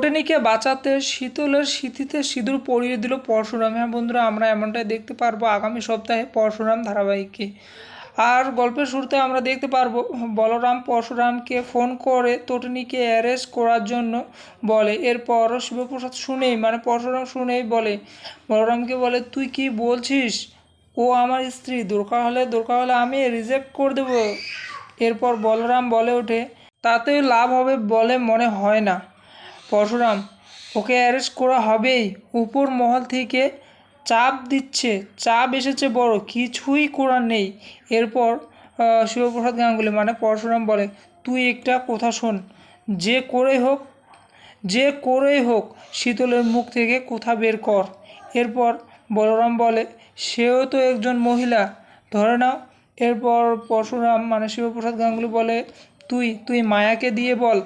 তটিনীকে বাঁচাতে, শীতলের স্মৃতিতে সিঁদুর পরিয়ে দিল পরশুরাম। হ্যাঁ বন্ধুরা, আমরা এমনটাই দেখতে পারব আগামী সপ্তাহে পরশুরাম ধারাবাহিককে আর গল্পের শুরুতে আমরা দেখতে পারব, বলরাম পরশুরামকে ফোন করে তটিনীকে অ্যারেস্ট করার জন্য বলে। এরপর শিবপ্রসাদ শুনেই মানে পরশুরাম শুনেই বলে, বলরামকে বলে, তুই কি বলছিস? ও আমার স্ত্রী, দরকার হলে দরকার হলে আমি রিজেক্ট করে দেবো। এরপর বলরাম বলে ওঠে, তাতে লাভ হবে বলে মনে হয় না। পরশুরাম, ওকে অ্যারেস্ট করা হবেই। উপর মহল থেকে চাপ দিচ্ছে, চাপ এসেছে বড়, কিছুই করার নেই। এরপর শিবপ্রসাদ গাঙ্গুলি মানে পরশুরাম বলে, তুই একটা কথা শোন, যে করে হোক, যে করেই হোক, শীতলের মুখ থেকে কোথা বের কর। এরপর বলরাম বলে, সেও তো একজন মহিলা, ধরে নাও। এরপর পরশুরাম মানে শিবপ্রসাদ গাঙ্গুলি বলে, তুই তুই মায়াকে দিয়ে বল,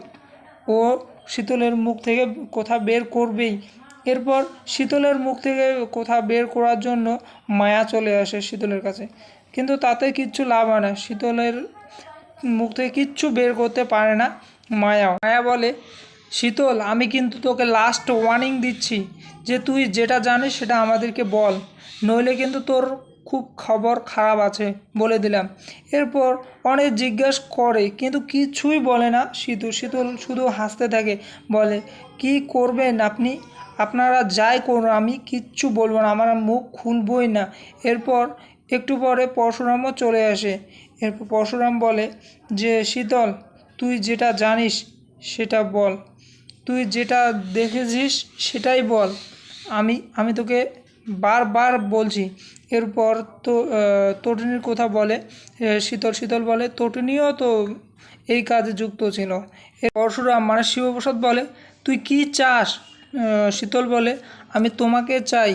ও শীতলের মুখ থেকে কোথা বের করবেই? এরপর শীতলের মুখ থেকে কোথা বের করার জন্য মায়া চলে আসে শীতলের কাছে। কিন্তু তাতে কিচ্ছু লাভ হয় না। শীতলের মুখ থেকে কিচ্ছু বের করতে পারে না মায়া মায়া বলে, শীতল, আমি কিন্তু তোকে লাস্ট ওয়ার্নিং দিচ্ছি যে তুই যেটা জানিস সেটা আমাদেরকে বল। নইলে কিন্তু তোর খুব খবর খারাপ আছে বলে দিলাম। এরপর অনেক জিজ্ঞাসা করে, কিন্তু কিছুই বলে না শীতল শীতল শুধু হাসতে থাকে, বলে, কি করবেন আপনি? আপনারা যাই করুন, আমি কিচ্ছু বলব না, আমার মুখ খুলবই না। এরপর একটু পরে পরশুরামও চলে আসে। এরপর পরশুরাম বলে, যে শীতল, তুই যেটা জানিস সেটা বল। তুই যেটা দেখেছিস সেটাই বল। আমি আমি তোকে বারবার বলছি, এরপর তো তটিনীর কথা বলে শীতল শীতল বলে, তটিনীও তো এই কাজে যুক্ত ছিল। এর পরশুরাম মানে শিবপ্রসাদ বলে, তুই কি চাস? শীতল বলে, আমি তোমাকে চাই।